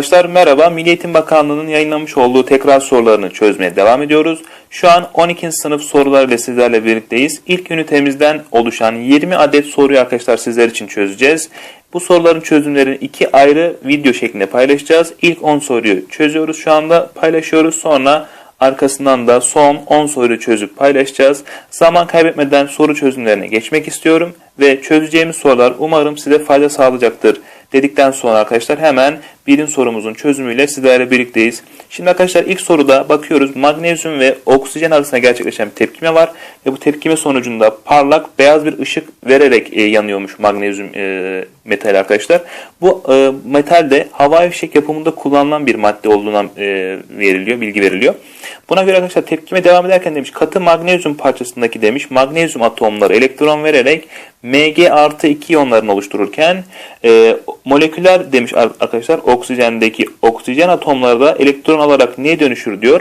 Arkadaşlar merhaba. Milli Eğitim Bakanlığı'nın yayınlamış olduğu tekrar sorularını çözmeye devam ediyoruz. Şu an 12. sınıf sorularıyla sizlerle birlikteyiz. İlk ünitemizden oluşan 20 adet soruyu arkadaşlar sizler için çözeceğiz. Bu soruların çözümlerini iki ayrı video şeklinde paylaşacağız. İlk 10 soruyu çözüyoruz şu anda paylaşıyoruz. Sonra arkasından da son 10 soruyu çözüp paylaşacağız. Zaman kaybetmeden soru çözümlerine geçmek istiyorum. Ve çözeceğimiz sorular umarım size fayda sağlayacaktır dedikten sonra arkadaşlar hemen birin sorumuzun çözümüyle sizlerle birlikteyiz. Şimdi arkadaşlar ilk soruda bakıyoruz magnezyum ve oksijen arasında gerçekleşen bir tepkime var. Ve bu tepkime sonucunda parlak beyaz bir ışık vererek e, yanıyormuş magnezyum e, metal arkadaşlar. Bu e, metal de havai fişek yapımında kullanılan bir madde olduğuna e, veriliyor, bilgi veriliyor. Buna göre arkadaşlar tepkime devam ederken demiş katı magnezyum parçasındaki demiş magnezyum atomları elektron vererek Mg artı 2 iyonlarını oluştururken e, moleküler demiş arkadaşlar oksijendeki oksijen atomları da elektron alarak neye dönüşür diyor.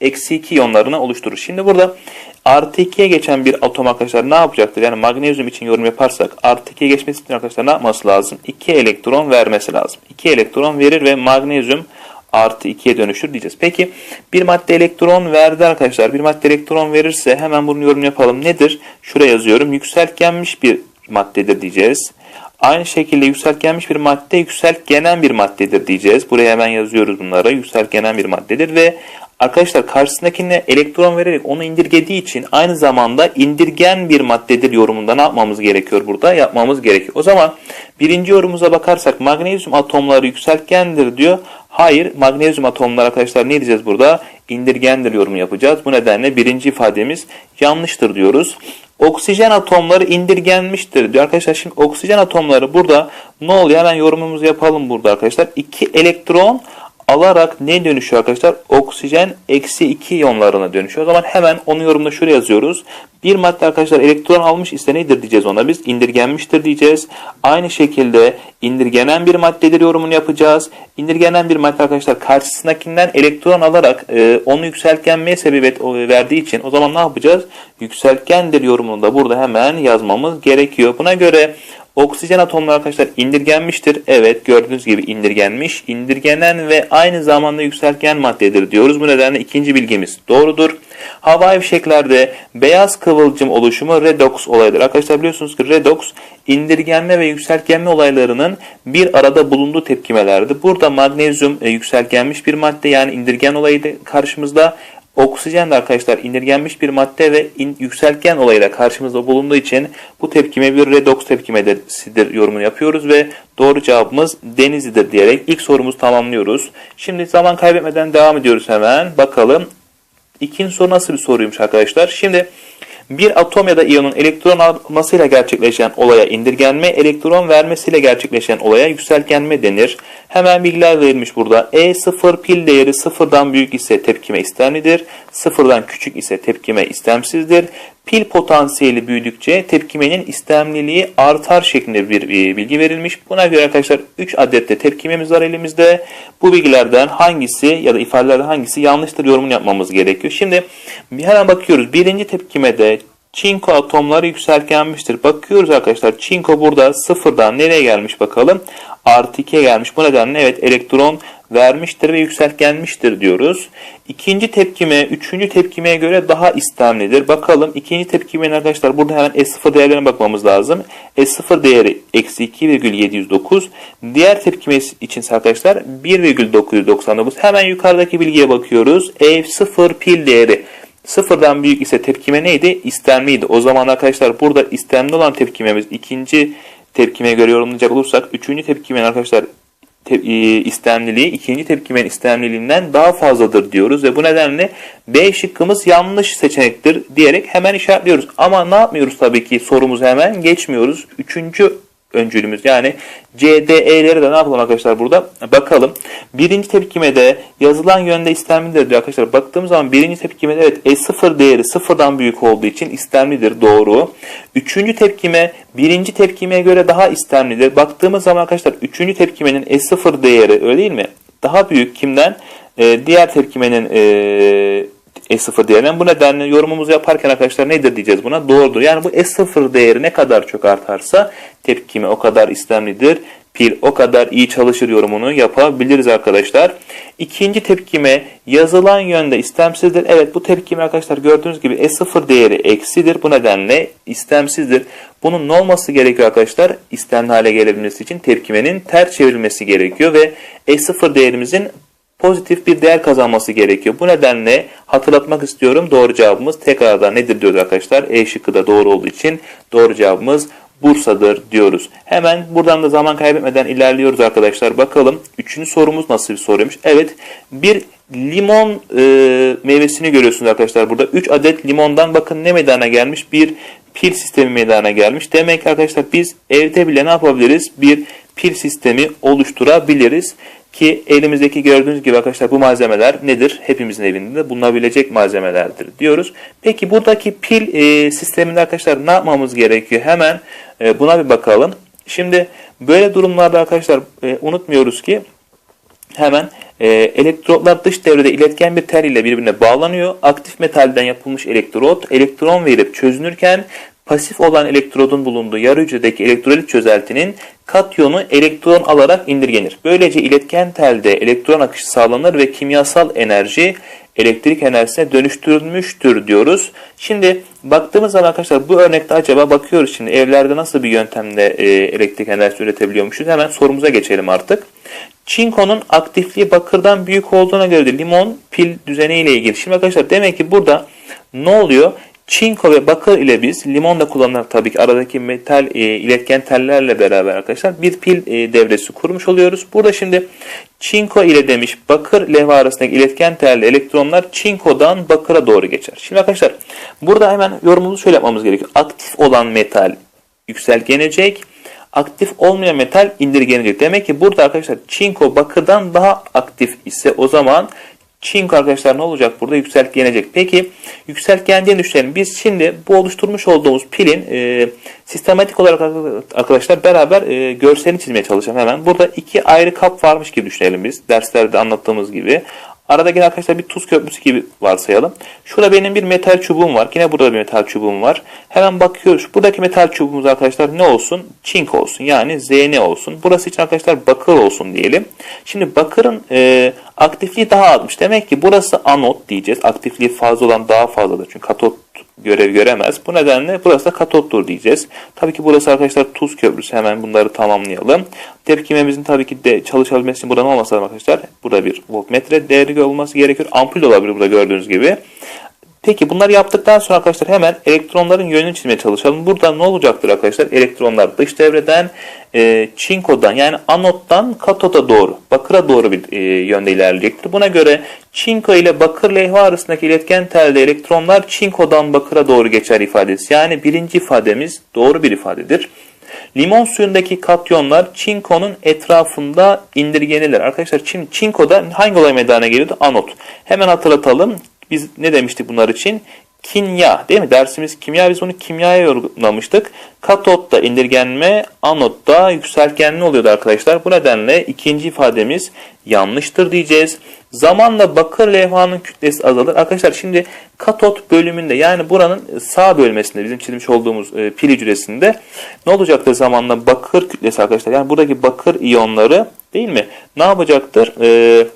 Eksi 2 iyonlarını oluşturur. Şimdi burada artı 2'ye geçen bir atom arkadaşlar ne yapacaktır? Yani magnezyum için yorum yaparsak artı 2'ye geçmesi için arkadaşlar ne yapması lazım? 2 elektron vermesi lazım. 2 elektron verir ve magnezyum artı 2'ye dönüşür diyeceğiz. Peki bir madde elektron verdi arkadaşlar. Bir madde elektron verirse hemen bunu yorum yapalım. Nedir? Şuraya yazıyorum. Yükseltgenmiş bir maddedir diyeceğiz. Aynı şekilde yükseltgenmiş bir madde yükseltgenen bir maddedir diyeceğiz. Buraya hemen yazıyoruz bunları. Yükseltgenen bir maddedir ve arkadaşlar karşısındakine elektron vererek onu indirgediği için aynı zamanda indirgen bir maddedir yorumunda ne yapmamız gerekiyor burada? Yapmamız gerekiyor. O zaman birinci yorumumuza bakarsak magnezyum atomları yükseltgendir diyor. Hayır magnezyum atomları arkadaşlar ne diyeceğiz burada? İndirgendir yorumu yapacağız. Bu nedenle birinci ifademiz yanlıştır diyoruz. Oksijen atomları indirgenmiştir diyor. Arkadaşlar şimdi oksijen atomları burada ne oluyor? Hemen yorumumuzu yapalım burada arkadaşlar. 2 elektron alarak ne dönüşüyor arkadaşlar? Oksijen eksi 2 iyonlarına dönüşüyor. O zaman hemen onu yorumda şuraya yazıyoruz. Bir madde arkadaşlar elektron almış ise nedir diyeceğiz ona biz? İndirgenmiştir diyeceğiz. Aynı şekilde indirgenen bir maddedir yorumunu yapacağız. İndirgenen bir madde arkadaşlar karşısındakinden elektron alarak e, onu yükseltgenmeye sebebiyet verdiği için o zaman ne yapacağız? Yükseltgendir yorumunu da burada hemen yazmamız gerekiyor. Buna göre Oksijen atomları arkadaşlar indirgenmiştir. Evet gördüğünüz gibi indirgenmiş. İndirgenen ve aynı zamanda yükseltgen maddedir diyoruz. Bu nedenle ikinci bilgimiz doğrudur. Havai fişeklerde beyaz kıvılcım oluşumu redoks olayıdır. Arkadaşlar biliyorsunuz ki redoks indirgenme ve yükseltgenme olaylarının bir arada bulunduğu tepkimelerdi. Burada magnezyum e, yükseltgenmiş bir madde yani indirgen olayı karşımızda. Oksijen de arkadaşlar indirgenmiş bir madde ve in, yükseltgen olayıyla karşımızda bulunduğu için bu tepkime bir redoks tepkimesidir yorumunu yapıyoruz ve doğru cevabımız Denizli'dir diyerek ilk sorumuzu tamamlıyoruz. Şimdi zaman kaybetmeden devam ediyoruz hemen. Bakalım ikinci soru nasıl bir soruymuş arkadaşlar. Şimdi bir atom ya da iyonun elektron almasıyla gerçekleşen olaya indirgenme, elektron vermesiyle gerçekleşen olaya yükseltgenme denir. Hemen bilgiler verilmiş burada. E0 pil değeri sıfırdan büyük ise tepkime istemlidir. Sıfırdan küçük ise tepkime istemsizdir. Pil potansiyeli büyüdükçe tepkimenin istemliliği artar şeklinde bir e, bilgi verilmiş. Buna göre arkadaşlar 3 adet de tepkimemiz var elimizde. Bu bilgilerden hangisi ya da ifadelerden hangisi yanlıştır yorumunu yapmamız gerekiyor. Şimdi hemen bakıyoruz. Birinci tepkimede çinko atomları yükseltgenmiştir. Bakıyoruz arkadaşlar çinko burada sıfırdan nereye gelmiş bakalım. Artı 2'ye gelmiş. Bu nedenle evet elektron vermiştir ve yükseltgenmiştir diyoruz. İkinci tepkime, üçüncü tepkimeye göre daha istemlidir. Bakalım ikinci tepkimenin arkadaşlar burada hemen S0 değerlerine bakmamız lazım. S0 değeri eksi 2,709. Diğer tepkime için arkadaşlar 1,999. Hemen yukarıdaki bilgiye bakıyoruz. E0 pil değeri sıfırdan büyük ise tepkime neydi? İstemliydi. O zaman arkadaşlar burada istemli olan tepkimemiz ikinci tepkimeye göre yorumlayacak olursak üçüncü tepkimenin arkadaşlar istemliliği ikinci tepkimenin istemliliğinden daha fazladır diyoruz ve bu nedenle B şıkkımız yanlış seçenektir diyerek hemen işaretliyoruz. Ama ne yapmıyoruz tabii ki sorumuzu hemen geçmiyoruz. Üçüncü öncülümüz. Yani CDE'leri de ne yapalım arkadaşlar burada? Bakalım. Birinci tepkimede yazılan yönde istemlidir diyor arkadaşlar. Baktığımız zaman birinci tepkimede evet E0 değeri sıfırdan büyük olduğu için istemlidir. Doğru. Üçüncü tepkime birinci tepkimeye göre daha istemlidir. Baktığımız zaman arkadaşlar üçüncü tepkimenin E0 değeri öyle değil mi? Daha büyük kimden? Ee, diğer tepkimenin e, S0 değerinden. Bu nedenle yorumumuzu yaparken arkadaşlar nedir diyeceğiz buna? Doğrudur. Yani bu S0 değeri ne kadar çok artarsa tepkimi o kadar istemlidir pil o kadar iyi çalışır yorumunu yapabiliriz arkadaşlar. İkinci tepkime yazılan yönde istemsizdir. Evet bu tepkime arkadaşlar gördüğünüz gibi E0 değeri eksidir. Bu nedenle istemsizdir. Bunun ne olması gerekiyor arkadaşlar? İstemli hale gelebilmesi için tepkimenin ters çevrilmesi gerekiyor ve E0 değerimizin pozitif bir değer kazanması gerekiyor. Bu nedenle hatırlatmak istiyorum. Doğru cevabımız tekrardan nedir diyoruz arkadaşlar. E şıkkı da doğru olduğu için doğru cevabımız Bursa'dır diyoruz. Hemen buradan da zaman kaybetmeden ilerliyoruz arkadaşlar. Bakalım üçüncü sorumuz nasıl bir soruymuş. Evet bir limon e, meyvesini görüyorsunuz arkadaşlar. Burada 3 adet limondan bakın ne meydana gelmiş? Bir pil sistemi meydana gelmiş. Demek ki arkadaşlar biz evde bile ne yapabiliriz? Bir pil sistemi oluşturabiliriz. Ki elimizdeki gördüğünüz gibi arkadaşlar bu malzemeler nedir? Hepimizin evinde bulunabilecek malzemelerdir diyoruz. Peki buradaki pil e, sisteminde arkadaşlar ne yapmamız gerekiyor? Hemen e, buna bir bakalım. Şimdi böyle durumlarda arkadaşlar e, unutmuyoruz ki hemen e, elektrotlar dış devrede iletken bir tel ile birbirine bağlanıyor. Aktif metalden yapılmış elektrot elektron verip çözünürken pasif olan elektrodun bulunduğu yarı hücredeki elektrolit çözeltinin katyonu elektron alarak indirgenir. Böylece iletken telde elektron akışı sağlanır ve kimyasal enerji elektrik enerjisine dönüştürülmüştür diyoruz. Şimdi baktığımız zaman arkadaşlar bu örnekte acaba bakıyoruz şimdi evlerde nasıl bir yöntemle e, elektrik enerjisi üretebiliyormuşuz. Hemen sorumuza geçelim artık. Çinkonun aktifliği bakırdan büyük olduğuna göre de limon pil düzeniyle ilgili. Şimdi arkadaşlar demek ki burada ne oluyor? Çinko ve bakır ile biz limon da kullanarak tabii ki aradaki metal e, iletken tellerle beraber arkadaşlar bir pil e, devresi kurmuş oluyoruz. Burada şimdi çinko ile demiş bakır levha arasındaki iletken telli elektronlar çinkodan bakıra doğru geçer. Şimdi arkadaşlar burada hemen yorumumuzu şöyle yapmamız gerekiyor. Aktif olan metal yükselgenecek. Aktif olmayan metal indirgenecek. Demek ki burada arkadaşlar çinko bakırdan daha aktif ise o zaman çinko arkadaşlar ne olacak burada? Yükseltgenecek. Peki yükseltgendiğini düşünelim. Biz şimdi bu oluşturmuş olduğumuz pilin e, sistematik olarak arkadaşlar beraber e, görselini çizmeye çalışalım hemen. Burada iki ayrı kap varmış gibi düşünelim biz. Derslerde anlattığımız gibi. Arada yine arkadaşlar bir tuz köprüsü gibi varsayalım. Şurada benim bir metal çubuğum var. Yine burada bir metal çubuğum var. Hemen bakıyoruz. Buradaki metal çubuğumuz arkadaşlar ne olsun? Çink olsun. Yani Zn olsun. Burası için arkadaşlar bakır olsun diyelim. Şimdi bakırın e, aktifliği daha azmış. Demek ki burası anot diyeceğiz. Aktifliği fazla olan daha fazladır. Çünkü katot görev göremez. Bu nedenle burası da katottur diyeceğiz. Tabii ki burası arkadaşlar tuz köprüsü. Hemen bunları tamamlayalım. Tepkimemizin tabii ki de çalışabilmesi için buradan olmasa arkadaşlar. Burada bir voltmetre değeri olması gerekiyor. Ampul olabilir burada gördüğünüz gibi. Peki bunları yaptıktan sonra arkadaşlar hemen elektronların yönünü çizmeye çalışalım. Burada ne olacaktır arkadaşlar? Elektronlar dış devreden e, çinkodan yani anottan katoda doğru, bakıra doğru bir e, yönde ilerleyecektir. Buna göre çinko ile bakır levha arasındaki iletken telde elektronlar çinkodan bakıra doğru geçer ifadesi. Yani birinci ifademiz doğru bir ifadedir. Limon suyundaki katyonlar çinkonun etrafında indirgenirler. Arkadaşlar çin, çinkoda hangi olay meydana geliyordu? Anot. Hemen hatırlatalım. Biz ne demiştik bunlar için? Kimya değil mi? Dersimiz kimya. Biz bunu kimyaya yorumlamıştık. Katotta indirgenme, anotta yükseltgenme oluyordu arkadaşlar. Bu nedenle ikinci ifademiz yanlıştır diyeceğiz. Zamanla bakır levhanın kütlesi azalır. Arkadaşlar şimdi katot bölümünde yani buranın sağ bölmesinde bizim çizmiş olduğumuz e, pil hücresinde ne olacaktır zamanla bakır kütlesi arkadaşlar? Yani buradaki bakır iyonları değil mi? Ne yapacaktır? Eee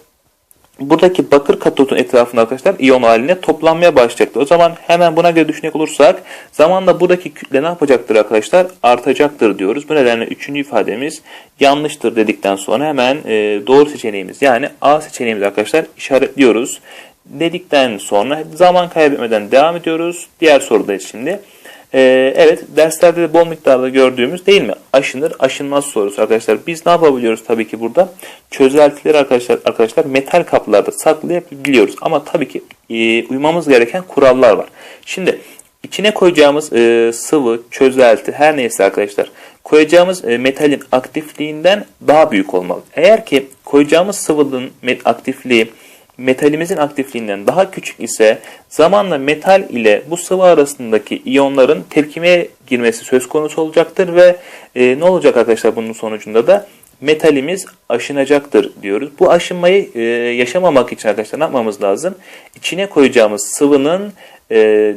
buradaki bakır katodun etrafında arkadaşlar iyon haline toplanmaya başlayacaktır. O zaman hemen buna göre düşünecek olursak zamanla buradaki kütle ne yapacaktır arkadaşlar? Artacaktır diyoruz. Bu nedenle üçüncü ifademiz yanlıştır dedikten sonra hemen e, doğru seçeneğimiz yani A seçeneğimiz arkadaşlar işaretliyoruz. Dedikten sonra zaman kaybetmeden devam ediyoruz. Diğer sorudayız şimdi. Ee, evet derslerde de bol miktarda gördüğümüz değil mi? Aşınır aşınmaz sorusu arkadaşlar. Biz ne yapabiliyoruz tabii ki burada? Çözeltileri arkadaşlar arkadaşlar metal kaplarda saklayabiliyoruz. Ama tabii ki e, uymamız gereken kurallar var. Şimdi içine koyacağımız e, sıvı, çözelti her neyse arkadaşlar koyacağımız e, metalin aktifliğinden daha büyük olmalı. Eğer ki koyacağımız sıvının aktifliği metalimizin aktifliğinden daha küçük ise zamanla metal ile bu sıvı arasındaki iyonların tepkimeye girmesi söz konusu olacaktır ve e, ne olacak arkadaşlar bunun sonucunda da metalimiz aşınacaktır diyoruz. Bu aşınmayı e, yaşamamak için arkadaşlar ne yapmamız lazım? İçine koyacağımız sıvının e,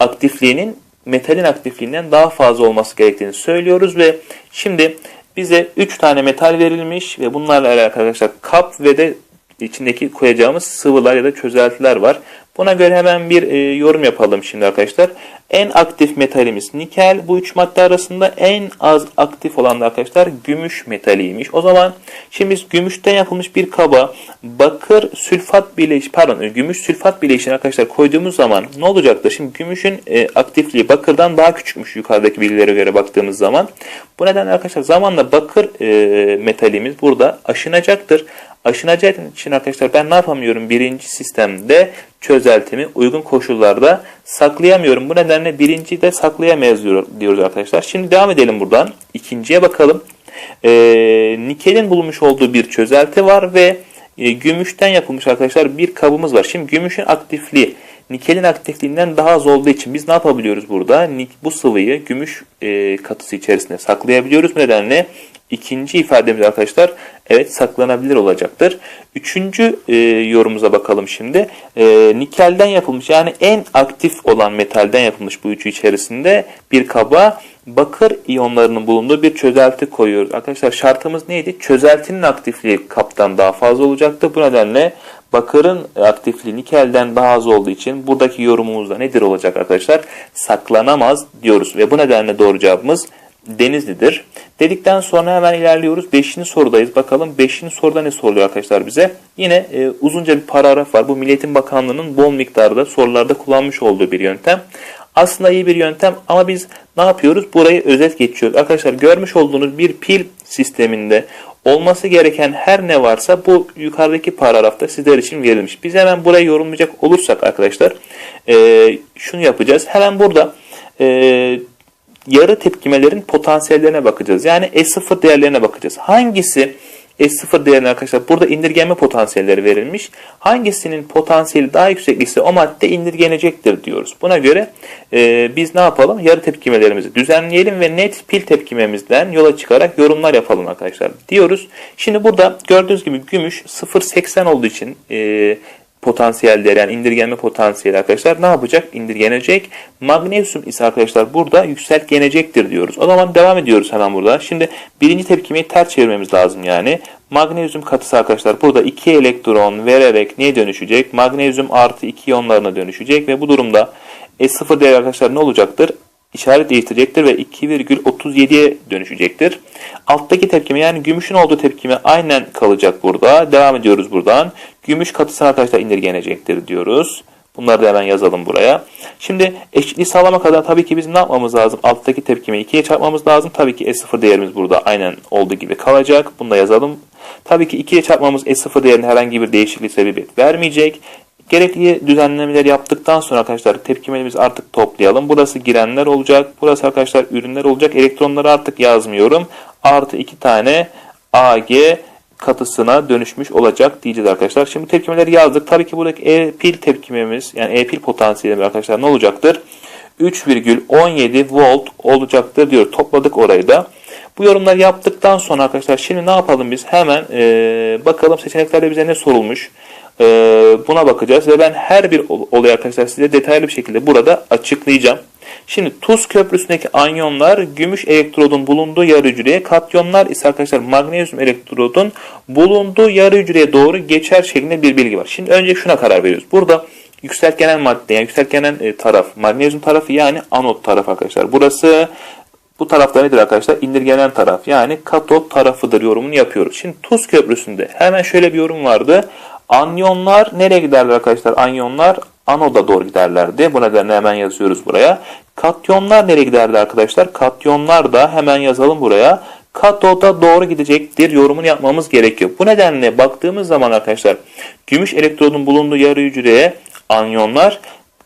aktifliğinin metalin aktifliğinden daha fazla olması gerektiğini söylüyoruz ve şimdi Bize 3 tane metal verilmiş ve bunlarla alakalı arkadaşlar kap ve de içindeki koyacağımız sıvılar ya da çözeltiler var. Buna göre hemen bir e, yorum yapalım şimdi arkadaşlar. En aktif metalimiz nikel. Bu üç madde arasında en az aktif olan da arkadaşlar gümüş metaliymiş. O zaman şimdi biz gümüşten yapılmış bir kaba bakır sülfat bileşi pardon gümüş sülfat bileşini arkadaşlar koyduğumuz zaman ne olacaktır? Şimdi gümüşün e, aktifliği bakırdan daha küçükmüş yukarıdaki bilgilere göre baktığımız zaman. Bu nedenle arkadaşlar zamanla bakır e, metalimiz burada aşınacaktır. Aşınacağı için arkadaşlar ben ne yapamıyorum? Birinci sistemde çözeltimi uygun koşullarda saklayamıyorum. Bu nedenle birinci de saklayamayız diyor, diyoruz arkadaşlar. Şimdi devam edelim buradan. İkinciye bakalım. Ee, nikelin bulunmuş olduğu bir çözelti var ve e, gümüşten yapılmış arkadaşlar bir kabımız var. Şimdi gümüşün aktifliği nikelin aktifliğinden daha az olduğu için biz ne yapabiliyoruz burada? Bu sıvıyı gümüş e, katısı içerisinde saklayabiliyoruz. Bu nedenle İkinci ifademiz arkadaşlar evet saklanabilir olacaktır. Üçüncü e, yorumumuza bakalım şimdi. E, nikelden yapılmış yani en aktif olan metalden yapılmış bu üçü içerisinde bir kaba bakır iyonlarının bulunduğu bir çözelti koyuyoruz. Arkadaşlar şartımız neydi? Çözeltinin aktifliği kaptan daha fazla olacaktı. Bu nedenle bakırın aktifliği nikelden daha az olduğu için buradaki yorumumuz da nedir olacak arkadaşlar? Saklanamaz diyoruz ve bu nedenle doğru cevabımız Denizli'dir. Dedikten sonra hemen ilerliyoruz. Beşinci sorudayız. Bakalım beşinci soruda ne soruluyor arkadaşlar bize? Yine e, uzunca bir paragraf var. Bu Milliyetin Bakanlığı'nın bol miktarda sorularda kullanmış olduğu bir yöntem. Aslında iyi bir yöntem ama biz ne yapıyoruz? Burayı özet geçiyoruz. Arkadaşlar görmüş olduğunuz bir pil sisteminde olması gereken her ne varsa bu yukarıdaki paragrafta sizler için verilmiş. Biz hemen burayı yorumlayacak olursak arkadaşlar e, şunu yapacağız. Hemen burada e, yarı tepkimelerin potansiyellerine bakacağız. Yani S0 değerlerine bakacağız. Hangisi S0 değerine arkadaşlar burada indirgenme potansiyelleri verilmiş. Hangisinin potansiyeli daha yüksek ise o madde indirgenecektir diyoruz. Buna göre e, biz ne yapalım? Yarı tepkimelerimizi düzenleyelim ve net pil tepkimemizden yola çıkarak yorumlar yapalım arkadaşlar diyoruz. Şimdi burada gördüğünüz gibi gümüş 0.80 olduğu için e, potansiyelleri yani indirgenme potansiyeli arkadaşlar ne yapacak? İndirgenecek. Magnezyum ise arkadaşlar burada yükseltgenecektir diyoruz. O zaman devam ediyoruz hemen burada. Şimdi birinci tepkimeyi ters çevirmemiz lazım yani. Magnezyum katısı arkadaşlar burada 2 elektron vererek neye dönüşecek? Magnezyum artı 2 iyonlarına dönüşecek ve bu durumda S0 değeri arkadaşlar ne olacaktır? işaret değiştirecektir ve 2,37'ye dönüşecektir. Alttaki tepkime yani gümüşün olduğu tepkime aynen kalacak burada. Devam ediyoruz buradan. Gümüş katısına arkadaşlar indirgenecektir diyoruz. Bunları da hemen yazalım buraya. Şimdi eşitliği sağlamak adına tabii ki biz ne yapmamız lazım? Alttaki tepkime 2'ye çarpmamız lazım. Tabii ki S0 değerimiz burada aynen olduğu gibi kalacak. Bunu da yazalım. Tabii ki 2'ye çarpmamız S0 değerine herhangi bir değişiklik sebebiyet vermeyecek. Gerekli düzenlemeler yaptıktan sonra arkadaşlar tepkimelerimizi artık toplayalım. Burası girenler olacak. Burası arkadaşlar ürünler olacak. Elektronları artık yazmıyorum. Artı iki tane AG katısına dönüşmüş olacak diyeceğiz arkadaşlar. Şimdi tepkimeleri yazdık. Tabii ki buradaki E-pil tepkimemiz yani E-pil potansiyelimiz arkadaşlar ne olacaktır? 3,17 volt olacaktır diyor. Topladık orayı da. Bu yorumları yaptıktan sonra arkadaşlar şimdi ne yapalım biz? Hemen e, bakalım seçeneklerde bize ne sorulmuş. E, buna bakacağız ve ben her bir olay arkadaşlar size detaylı bir şekilde burada açıklayacağım. Şimdi tuz köprüsündeki anyonlar gümüş elektrodun bulunduğu yarı hücreye, katyonlar ise arkadaşlar magnezyum elektrodun bulunduğu yarı hücreye doğru geçer şeklinde bir bilgi var. Şimdi önce şuna karar veriyoruz. Burada yükseltgenen madde yani yükseltgenen e, taraf magnezyum tarafı yani anot taraf arkadaşlar. Burası bu tarafta nedir arkadaşlar? İndirgenen taraf yani katot tarafıdır yorumunu yapıyoruz. Şimdi tuz köprüsünde hemen şöyle bir yorum vardı. Anyonlar nereye giderler arkadaşlar? Anyonlar anoda doğru giderlerdi. Bu nedenle hemen yazıyoruz buraya. Katyonlar nereye giderdi arkadaşlar? Katyonlar da hemen yazalım buraya. Katoda doğru gidecektir yorumunu yapmamız gerekiyor. Bu nedenle baktığımız zaman arkadaşlar gümüş elektrodun bulunduğu yarı hücreye anyonlar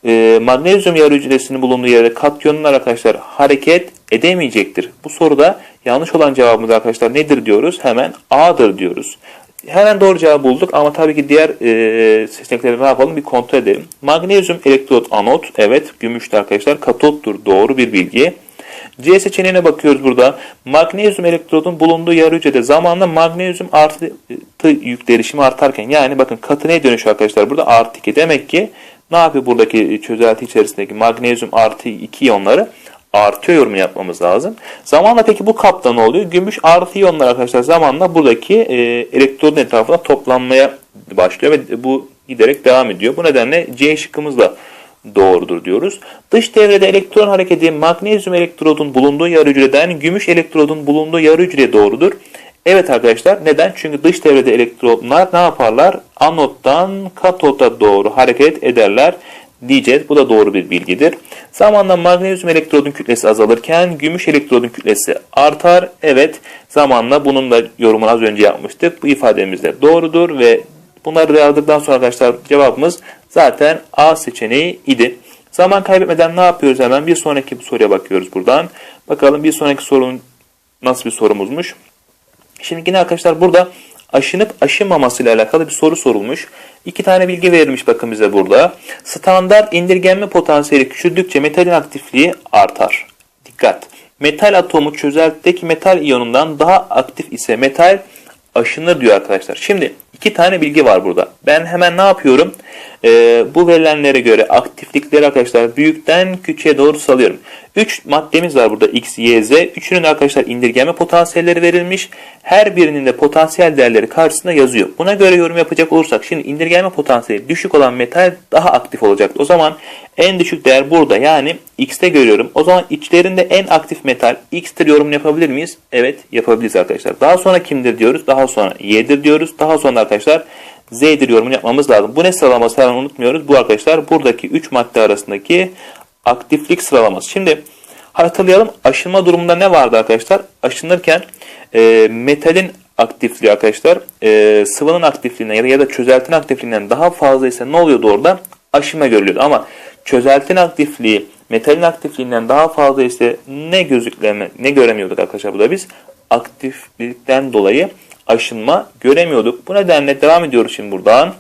e, magnezyum yarı hücresinin bulunduğu yere katyonlar arkadaşlar hareket edemeyecektir. Bu soruda yanlış olan cevabımız arkadaşlar nedir diyoruz? Hemen A'dır diyoruz. Hemen doğru cevabı bulduk ama tabii ki diğer e, seçenekleri ne yapalım bir kontrol edelim. Magnezyum elektrot anot evet gümüştü arkadaşlar katottur doğru bir bilgi. C seçeneğine bakıyoruz burada. Magnezyum elektrodun bulunduğu yarı hücrede zamanla magnezyum artı yük derişimi artarken yani bakın katı neye dönüşüyor arkadaşlar burada artı 2 demek ki ne yapıyor buradaki çözelti içerisindeki magnezyum artı 2 iyonları artıyor yorumu yapmamız lazım. Zamanla peki bu kapta ne oluyor? Gümüş artı iyonlar arkadaşlar zamanla buradaki e, elektrodun etrafına toplanmaya başlıyor ve bu giderek devam ediyor. Bu nedenle C şıkkımız da doğrudur diyoruz. Dış devrede elektron hareketi magnezyum elektrodun bulunduğu yarı hücreden gümüş elektrodun bulunduğu yarı hücreye doğrudur. Evet arkadaşlar neden? Çünkü dış devrede elektronlar ne yaparlar? Anottan katota doğru hareket ederler diyeceğiz. Bu da doğru bir bilgidir. Zamanla magnezyum elektrodun kütlesi azalırken gümüş elektrodun kütlesi artar. Evet zamanla bunun da yorumunu az önce yapmıştık. Bu ifademiz de doğrudur ve bunları da yazdıktan sonra arkadaşlar cevabımız zaten A seçeneği idi. Zaman kaybetmeden ne yapıyoruz hemen? Bir sonraki soruya bakıyoruz buradan. Bakalım bir sonraki sorun nasıl bir sorumuzmuş. Şimdi yine arkadaşlar burada aşınıp aşınmaması ile alakalı bir soru sorulmuş. İki tane bilgi verilmiş bakın bize burada. Standart indirgenme potansiyeli küçüldükçe metalin aktifliği artar. Dikkat! Metal atomu çözeltideki metal iyonundan daha aktif ise metal aşınır diyor arkadaşlar. Şimdi iki tane bilgi var burada. Ben hemen ne yapıyorum? Ee, bu verilenlere göre aktiflikleri arkadaşlar büyükten küçüğe doğru salıyorum. 3 maddemiz var burada X, Y, Z. Üçünün arkadaşlar indirgeme potansiyelleri verilmiş. Her birinin de potansiyel değerleri karşısında yazıyor. Buna göre yorum yapacak olursak şimdi indirgeme potansiyeli düşük olan metal daha aktif olacak. O zaman en düşük değer burada yani X'te görüyorum. O zaman içlerinde en aktif metal X'tir yorum yapabilir miyiz? Evet yapabiliriz arkadaşlar. Daha sonra kimdir diyoruz? Daha sonra Y'dir diyoruz. Daha sonra arkadaşlar Z'dir yorumunu yapmamız lazım. Bu ne sıralaması falan unutmuyoruz. Bu arkadaşlar buradaki 3 madde arasındaki aktiflik sıralaması. Şimdi hatırlayalım aşınma durumunda ne vardı arkadaşlar? Aşınırken e, metalin aktifliği arkadaşlar e, sıvının aktifliğinden ya da, ya da çözeltinin aktifliğinden daha fazla ise ne oluyordu orada? Aşınma görülüyordu. Ama çözeltinin aktifliği metalin aktifliğinden daha fazla ise ne gözükleme ne göremiyorduk arkadaşlar burada biz aktiflikten dolayı aşınma göremiyorduk. Bu nedenle devam ediyoruz şimdi buradan.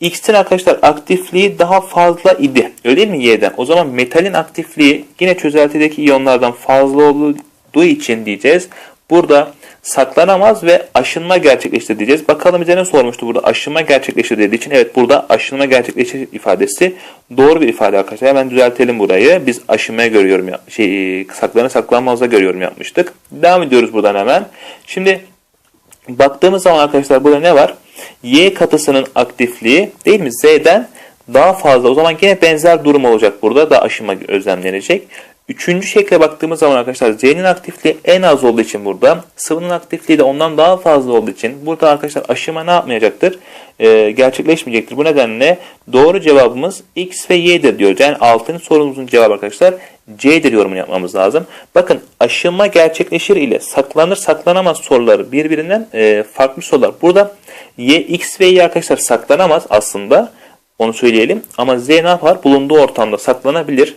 X'in arkadaşlar aktifliği daha fazla idi. Öyle değil mi Y'den? O zaman metalin aktifliği yine çözeltideki iyonlardan fazla olduğu için diyeceğiz. Burada saklanamaz ve aşınma gerçekleştir diyeceğiz. Bakalım bize ne sormuştu burada aşınma gerçekleşir dediği için. Evet burada aşınma gerçekleşir ifadesi doğru bir ifade arkadaşlar. Hemen düzeltelim burayı. Biz aşınmaya görüyorum şey saklanı saklanmazda görüyorum yapmıştık. Devam ediyoruz buradan hemen. Şimdi baktığımız zaman arkadaşlar burada ne var? Y katısının aktifliği değil mi? Z'den daha fazla. O zaman yine benzer durum olacak burada da aşınma gözlemlenecek. Üçüncü şekle baktığımız zaman arkadaşlar Z'nin aktifliği en az olduğu için burada sıvının aktifliği de ondan daha fazla olduğu için burada arkadaşlar aşıma ne yapmayacaktır? Ee, gerçekleşmeyecektir. Bu nedenle doğru cevabımız X ve Y'dir diyoruz. Yani 6. sorumuzun cevabı arkadaşlar C'dir yorumunu yapmamız lazım. Bakın aşınma gerçekleşir ile saklanır saklanamaz soruları birbirinden e, farklı sorular. Burada Y, X ve Y arkadaşlar saklanamaz aslında. Onu söyleyelim. Ama Z ne yapar? Bulunduğu ortamda saklanabilir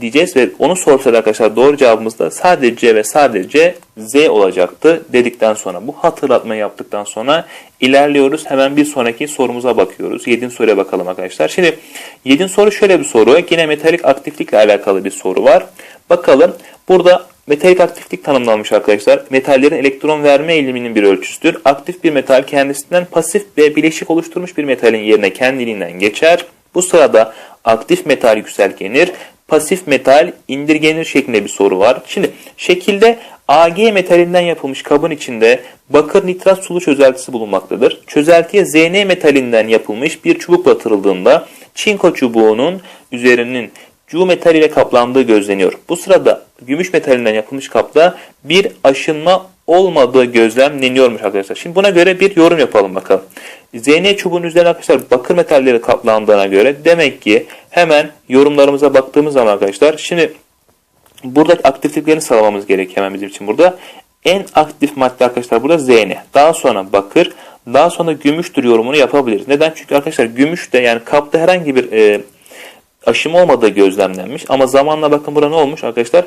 diyeceğiz ve onu sorsalar arkadaşlar doğru cevabımız da sadece ve sadece Z olacaktı dedikten sonra bu hatırlatmayı yaptıktan sonra ilerliyoruz. Hemen bir sonraki sorumuza bakıyoruz. 7. soruya bakalım arkadaşlar. Şimdi 7. soru şöyle bir soru. Yine metalik aktiflikle alakalı bir soru var. Bakalım burada Metalik aktiflik tanımlanmış arkadaşlar. Metallerin elektron verme eğiliminin bir ölçüsüdür. Aktif bir metal kendisinden pasif ve bileşik oluşturmuş bir metalin yerine kendiliğinden geçer. Bu sırada aktif metal yükselkenir pasif metal indirgenir şeklinde bir soru var. Şimdi şekilde Ag metalinden yapılmış kabın içinde bakır nitrat sulu çözeltisi bulunmaktadır. Çözeltiye Zn metalinden yapılmış bir çubuk batırıldığında çinko çubuğunun üzerinin Cu metal ile kaplandığı gözleniyor. Bu sırada gümüş metalinden yapılmış kapta bir aşınma olmadığı gözlemleniyormuş arkadaşlar. Şimdi buna göre bir yorum yapalım bakalım. Zn çubuğun üzerine arkadaşlar bakır metalleri kaplandığına göre demek ki hemen yorumlarımıza baktığımız zaman arkadaşlar şimdi buradaki aktifliklerini sıralamamız gerekiyor hemen bizim için burada. En aktif madde arkadaşlar burada Zn. Daha sonra bakır, daha sonra gümüştür yorumunu yapabiliriz. Neden? Çünkü arkadaşlar gümüş de yani kapta herhangi bir e, aşımı olmadığı gözlemlenmiş. Ama zamanla bakın burada ne olmuş arkadaşlar?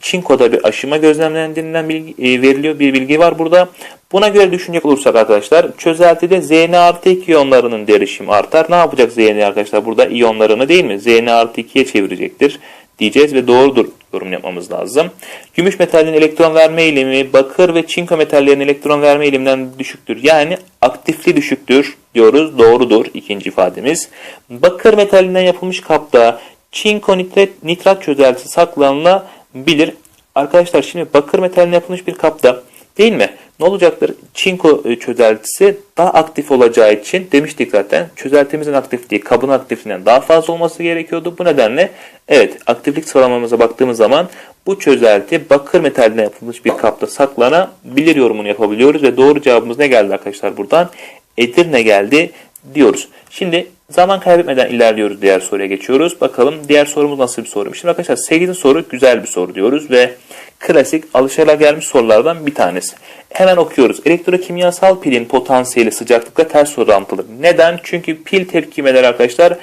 Çinko'da bir aşıma gözlemlendiğinden bilgi, e, veriliyor. Bir bilgi var burada. Buna göre düşünecek olursak arkadaşlar çözeltide Zn artı 2 iyonlarının derişimi artar. Ne yapacak Zn arkadaşlar? Burada iyonlarını değil mi? Zn artı 2'ye çevirecektir diyeceğiz ve doğrudur yorum yapmamız lazım. Gümüş metallerin elektron verme eğilimi bakır ve çinko metallerin elektron verme eğiliminden düşüktür. Yani aktifliği düşüktür diyoruz. Doğrudur ikinci ifademiz. Bakır metalinden yapılmış kapta çinko nitrat, nitrat çözeltisi saklanına bilir. Arkadaşlar şimdi bakır metaline yapılmış bir kapta değil mi? Ne olacaktır? Çinko e, çözeltisi daha aktif olacağı için demiştik zaten çözeltimizin aktifliği kabın aktifliğinden daha fazla olması gerekiyordu. Bu nedenle evet aktiflik sıralamamıza baktığımız zaman bu çözelti bakır metaline yapılmış bir kapta saklanabilir yorumunu yapabiliyoruz ve doğru cevabımız ne geldi arkadaşlar buradan? Edirne geldi diyoruz. Şimdi zaman kaybetmeden ilerliyoruz. Diğer soruya geçiyoruz. Bakalım diğer sorumuz nasıl bir soruymuş. Şimdi arkadaşlar 8. soru güzel bir soru diyoruz ve klasik alışılagelmiş sorulardan bir tanesi. Hemen okuyoruz. Elektrokimyasal pilin potansiyeli sıcaklıkla ters orantılı. Neden? Çünkü pil tepkimeleri arkadaşlar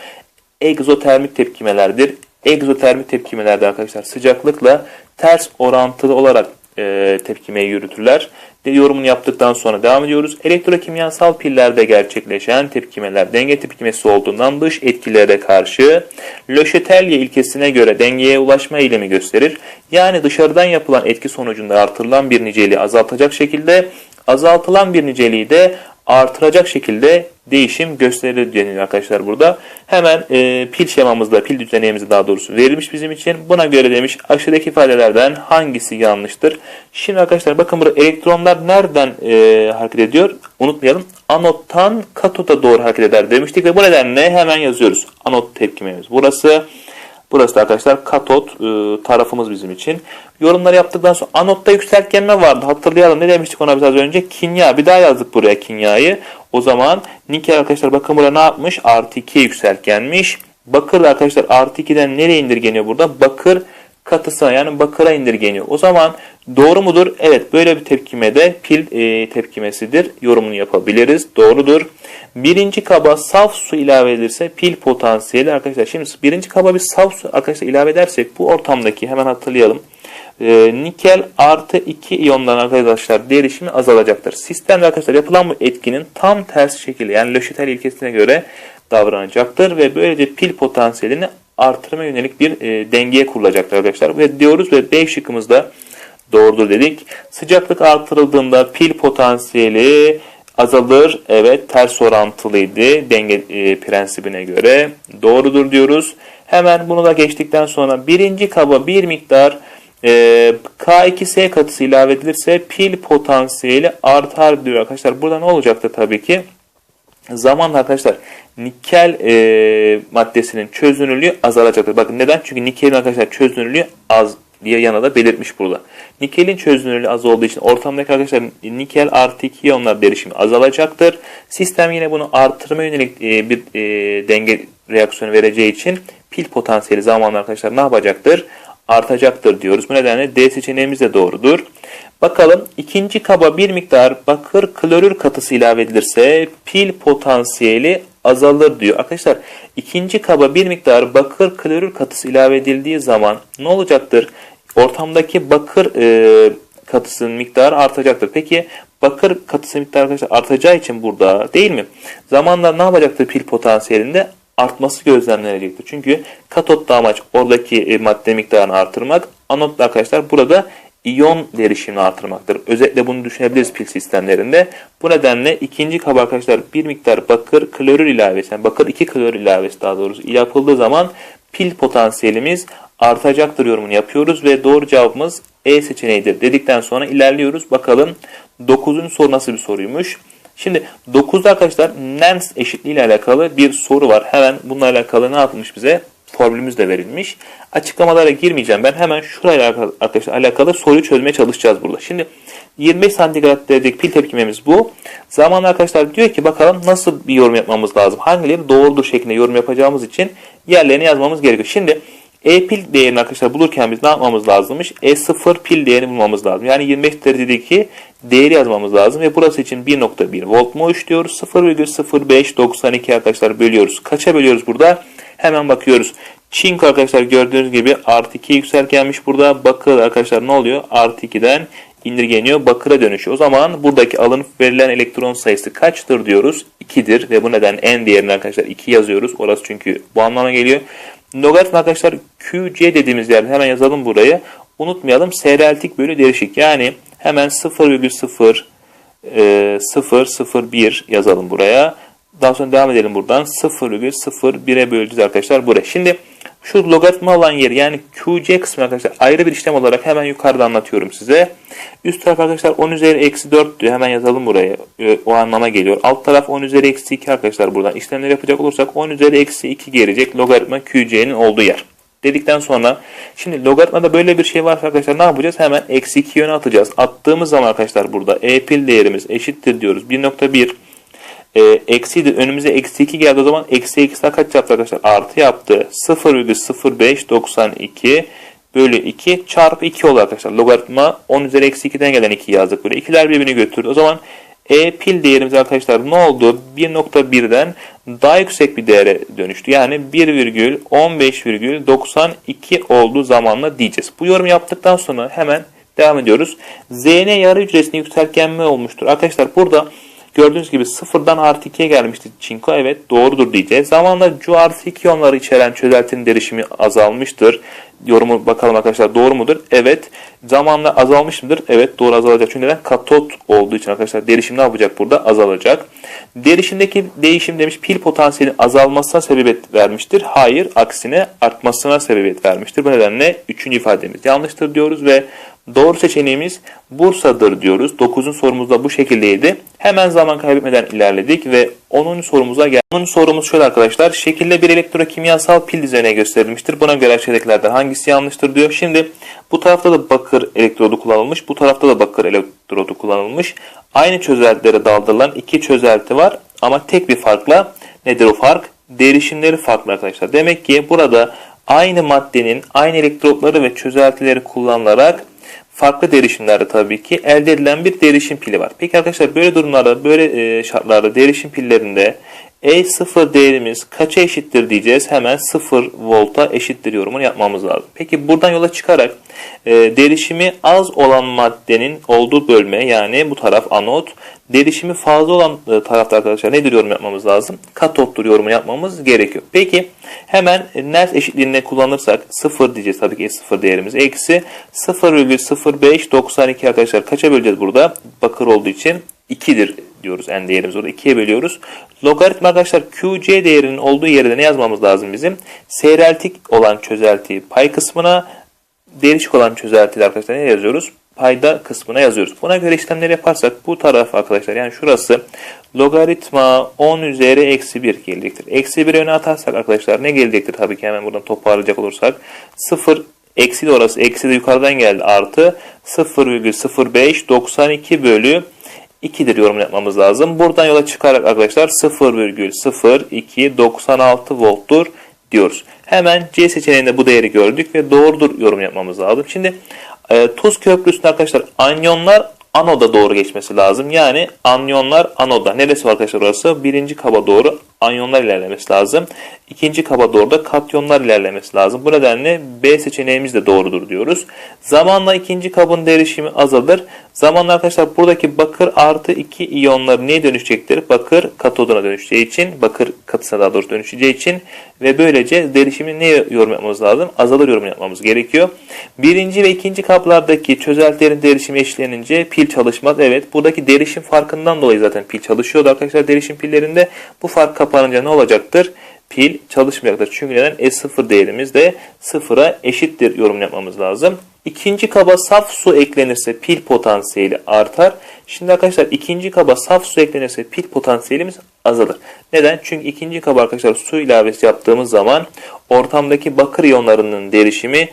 egzotermik tepkimelerdir. Egzotermik tepkimelerde arkadaşlar sıcaklıkla ters orantılı olarak e, tepkimeyi yürütürler. Yorumunu yaptıktan sonra devam ediyoruz. Elektrokimyasal pillerde gerçekleşen tepkimeler denge tepkimesi olduğundan dış etkilere karşı Löşetelye ilkesine göre dengeye ulaşma eylemi gösterir. Yani dışarıdan yapılan etki sonucunda artırılan bir niceliği azaltacak şekilde azaltılan bir niceliği de artıracak şekilde değişim gösterilir deniliyor arkadaşlar burada. Hemen e, pil şemamızda, pil düzeneyimizde daha doğrusu verilmiş bizim için. Buna göre demiş aşağıdaki ifadelerden hangisi yanlıştır? Şimdi arkadaşlar bakın burada elektronlar nereden e, hareket ediyor? Unutmayalım. Anottan katoda doğru hareket eder demiştik ve bu nedenle hemen yazıyoruz. Anot tepkimemiz burası. Burası da arkadaşlar katot e, tarafımız bizim için. Yorumları yaptıktan sonra anotta yükseltgenme vardı. Hatırlayalım ne demiştik ona biraz önce? Kinya. Bir daha yazdık buraya kinyayı. O zaman nikel arkadaşlar bakın burada ne yapmış? Artı 2 yükseltgenmiş. Bakır da arkadaşlar artı 2'den nereye indirgeniyor burada? Bakır katısına yani bakıra indirgeniyor. O zaman doğru mudur? Evet böyle bir tepkimede pil e, tepkimesidir. Yorumunu yapabiliriz. Doğrudur. Birinci kaba saf su ilave edilirse pil potansiyeli arkadaşlar. Şimdi birinci kaba bir saf su arkadaşlar ilave edersek bu ortamdaki hemen hatırlayalım. E, nikel artı 2 iyondan arkadaşlar derişimi azalacaktır. Sistemde arkadaşlar yapılan bu etkinin tam tersi şekilde yani Löşetel ilkesine göre davranacaktır ve böylece pil potansiyelini artırma yönelik bir e, dengeye kurulacaktır arkadaşlar. Ve diyoruz ve B şıkkımızda doğrudur dedik. Sıcaklık artırıldığında pil potansiyeli azalır. Evet ters orantılıydı denge e, prensibine göre. Doğrudur diyoruz. Hemen bunu da geçtikten sonra birinci kaba bir miktar e, K2S katısı ilave edilirse pil potansiyeli artar diyor arkadaşlar. Burada ne olacaktır tabii ki? Zamanla arkadaşlar nikel e, maddesinin çözünürlüğü azalacaktır. Bakın neden? Çünkü nikelin arkadaşlar çözünürlüğü az diye yana da belirtmiş burada. Nikelin çözünürlüğü az olduğu için ortamdaki arkadaşlar nikel artı 2 iyonlar derişimi azalacaktır. Sistem yine bunu artırma yönelik e, bir e, denge reaksiyonu vereceği için pil potansiyeli zamanla arkadaşlar ne yapacaktır? Artacaktır diyoruz. Bu nedenle D seçeneğimiz de doğrudur. Bakalım ikinci kaba bir miktar bakır klorür katısı ilave edilirse pil potansiyeli azalır diyor. Arkadaşlar ikinci kaba bir miktar bakır klorür katısı ilave edildiği zaman ne olacaktır? Ortamdaki bakır e, katısının miktarı artacaktır. Peki bakır katısı miktarı arkadaşlar artacağı için burada değil mi? Zamanla ne yapacaktır pil potansiyelinde? artması gözlemlenecektir. Çünkü katotta amaç oradaki e, madde miktarını artırmak. Anotta arkadaşlar burada iyon derişimini artırmaktır. Özetle bunu düşünebiliriz pil sistemlerinde. Bu nedenle ikinci kaba arkadaşlar bir miktar bakır klorür ilavesi, yani bakır 2 klorür ilavesi daha doğrusu yapıldığı zaman pil potansiyelimiz artacaktır yorumunu yapıyoruz ve doğru cevabımız E seçeneğidir dedikten sonra ilerliyoruz. Bakalım 9. soru nasıl bir soruymuş? Şimdi 9'da arkadaşlar Nernst eşitliği ile alakalı bir soru var. Hemen bununla alakalı ne yapılmış bize? Formülümüz de verilmiş. Açıklamalara girmeyeceğim. Ben hemen şurayla arkadaşlar alakalı soruyu çözmeye çalışacağız burada. Şimdi 25 santigrat derecedeki pil tepkimemiz bu. Zamanla arkadaşlar diyor ki bakalım nasıl bir yorum yapmamız lazım. Hangileri doğrudur şeklinde yorum yapacağımız için yerlerini yazmamız gerekiyor. Şimdi e pil değerini arkadaşlar bulurken biz ne yapmamız lazımmış? E0 pil değerini bulmamız lazım. Yani 25 derecedeki değeri yazmamız lazım ve burası için 1.1 voltmuş diyoruz. 0,0592 arkadaşlar bölüyoruz. Kaça bölüyoruz burada? Hemen bakıyoruz. Çinko arkadaşlar gördüğünüz gibi artı 2 yükseltgenmiş burada. Bakır arkadaşlar ne oluyor? Artı 2'den indirgeniyor. Bakıra dönüşüyor. O zaman buradaki alınıp verilen elektron sayısı kaçtır diyoruz? 2'dir ve bu neden en değerini arkadaşlar 2 yazıyoruz. Orası çünkü bu anlama geliyor. Logaritma arkadaşlar QC dediğimiz yerde hemen yazalım burayı. Unutmayalım seyreltik bölü derişik. Yani hemen 0,0 001 yazalım buraya. Daha sonra devam edelim buradan. 0,01'e böleceğiz arkadaşlar buraya. Şimdi Şu logaritma olan yer yani QC kısmı arkadaşlar ayrı bir işlem olarak hemen yukarıda anlatıyorum size. Üst taraf arkadaşlar 10 üzeri eksi 4 diyor. Hemen yazalım buraya. Ee, O anlama geliyor. Alt taraf 10 üzeri eksi 2 arkadaşlar buradan. işlemleri yapacak olursak 10 üzeri eksi 2 gelecek logaritma QC'nin olduğu yer. Dedikten sonra şimdi logaritmada böyle bir şey varsa arkadaşlar ne yapacağız? Hemen eksi 2 yöne atacağız. Attığımız zaman arkadaşlar burada e pil değerimiz eşittir diyoruz. 1.1 e, eksiydi. Önümüze eksi 2 geldi. O zaman eksi eksi kaç yaptı arkadaşlar? Artı yaptı. 0,0592 bölü 2 çarpı 2 oldu arkadaşlar. Logaritma 10 üzeri eksi 2'den gelen 2 yazdık. Böyle ikiler birbirini götürdü. O zaman e pil değerimiz arkadaşlar ne oldu? 1.1'den daha yüksek bir değere dönüştü. Yani 1,15,92 olduğu zamanla diyeceğiz. Bu yorum yaptıktan sonra hemen devam ediyoruz. Zn yarı hücresinin yükseltgenme olmuştur. Arkadaşlar burada Gördüğünüz gibi sıfırdan artı 2'ye gelmişti çinko. Evet doğrudur diyeceğiz. Zamanla cu artı 2 iyonları içeren çözeltinin derişimi azalmıştır. Yorumu bakalım arkadaşlar doğru mudur? Evet. Zamanla azalmış mıdır? Evet doğru azalacak. Çünkü neden? Katot olduğu için arkadaşlar derişim ne yapacak burada? Azalacak. Derişimdeki değişim demiş pil potansiyelinin azalmasına sebebiyet vermiştir. Hayır aksine artmasına sebebiyet vermiştir. Bu nedenle üçüncü ifademiz yanlıştır diyoruz ve Doğru seçeneğimiz Bursa'dır diyoruz. 9. sorumuz da bu şekildeydi. Hemen zaman kaybetmeden ilerledik ve 10. sorumuza geldik. 10. sorumuz şöyle arkadaşlar. Şekilde bir elektrokimyasal pil düzeni gösterilmiştir. Buna göre aşağıdakilerden hangisi yanlıştır diyor. Şimdi bu tarafta da bakır elektrodu kullanılmış. Bu tarafta da bakır elektrodu kullanılmış. Aynı çözeltilere daldırılan iki çözelti var. Ama tek bir farkla nedir o fark? Derişimleri farklı arkadaşlar. Demek ki burada aynı maddenin aynı elektrotları ve çözeltileri kullanılarak farklı derişimlerde tabii ki elde edilen bir derişim pili var. Peki arkadaşlar böyle durumlarda, böyle e, şartlarda derişim pillerinde E0 değerimiz kaça eşittir diyeceğiz. Hemen 0 volta eşittir yorumunu yapmamız lazım. Peki buradan yola çıkarak e, derişimi az olan maddenin olduğu bölme yani bu taraf anot, derişimi fazla olan e, tarafta arkadaşlar nedir yorum yapmamız lazım? Katottur yorumu yapmamız gerekiyor. Peki hemen e, Nernst eşitliğine kullanırsak 0 diyeceğiz tabii ki 0 değerimiz. Eksi 0,0592 arkadaşlar kaça böleceğiz burada? Bakır olduğu için 2'dir diyoruz en değerimiz orada 2'ye bölüyoruz. Logaritma arkadaşlar QC değerinin olduğu yerde ne yazmamız lazım bizim? Seyreltik olan çözelti pay kısmına derişik olan çözeltiler arkadaşlar ne yazıyoruz? Payda kısmına yazıyoruz. Buna göre işlemleri yaparsak bu taraf arkadaşlar yani şurası logaritma 10 üzeri eksi 1 gelecektir. Eksi 1 öne atarsak arkadaşlar ne gelecektir tabii ki hemen buradan toparlayacak olursak 0 eksi de orası eksi de yukarıdan geldi artı 0,0592 bölü 2'dir yorum yapmamız lazım. Buradan yola çıkarak arkadaşlar 0,0296 volttur diyoruz. Hemen C seçeneğinde bu değeri gördük ve doğrudur yorum yapmamız lazım. Şimdi e, tuz köprüsünde arkadaşlar anyonlar anoda doğru geçmesi lazım. Yani anyonlar anoda. Neresi var arkadaşlar orası? Birinci kaba doğru anyonlar ilerlemesi lazım. İkinci kaba doğru da katyonlar ilerlemesi lazım. Bu nedenle B seçeneğimiz de doğrudur diyoruz. Zamanla ikinci kabın derişimi azalır. Zamanla arkadaşlar buradaki bakır artı 2 iyonları neye dönüşecektir? Bakır katoduna dönüşeceği için, bakır katısına daha doğrusu dönüşeceği için ve böylece derişimi ne yorum yapmamız lazım? Azalır yorum yapmamız gerekiyor. Birinci ve ikinci kaplardaki çözeltilerin derişimi eşlenince pil çalışmaz. Evet buradaki derişim farkından dolayı zaten pil çalışıyordu arkadaşlar derişim pillerinde. Bu fark kapanınca ne olacaktır? Pil çalışmayacaktır. Çünkü neden? S0 değerimiz de sıfıra eşittir yorum yapmamız lazım. İkinci kaba saf su eklenirse pil potansiyeli artar. Şimdi arkadaşlar ikinci kaba saf su eklenirse pil potansiyelimiz azalır. Neden? Çünkü ikinci kaba arkadaşlar su ilavesi yaptığımız zaman ortamdaki bakır iyonlarının derişimi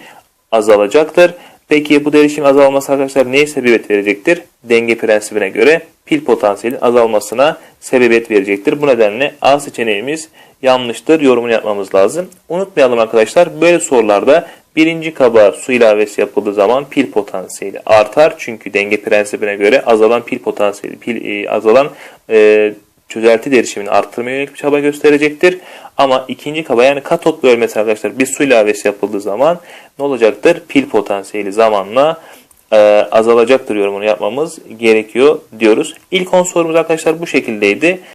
azalacaktır. Peki bu derişim azalması arkadaşlar neye sebebiyet verecektir? Denge prensibine göre pil potansiyelin azalmasına sebebiyet verecektir. Bu nedenle A seçeneğimiz yanlıştır. Yorumunu yapmamız lazım. Unutmayalım arkadaşlar böyle sorularda birinci kaba su ilavesi yapıldığı zaman pil potansiyeli artar. Çünkü denge prensibine göre azalan pil potansiyeli, pil, e, azalan e, çözelti derişimini arttırmaya yönelik bir çaba gösterecektir. Ama ikinci kaba yani katot bölmesi arkadaşlar bir su ilavesi yapıldığı zaman ne olacaktır? Pil potansiyeli zamanla e, azalacaktır yorumunu yapmamız gerekiyor diyoruz. İlk 10 sorumuz arkadaşlar bu şekildeydi.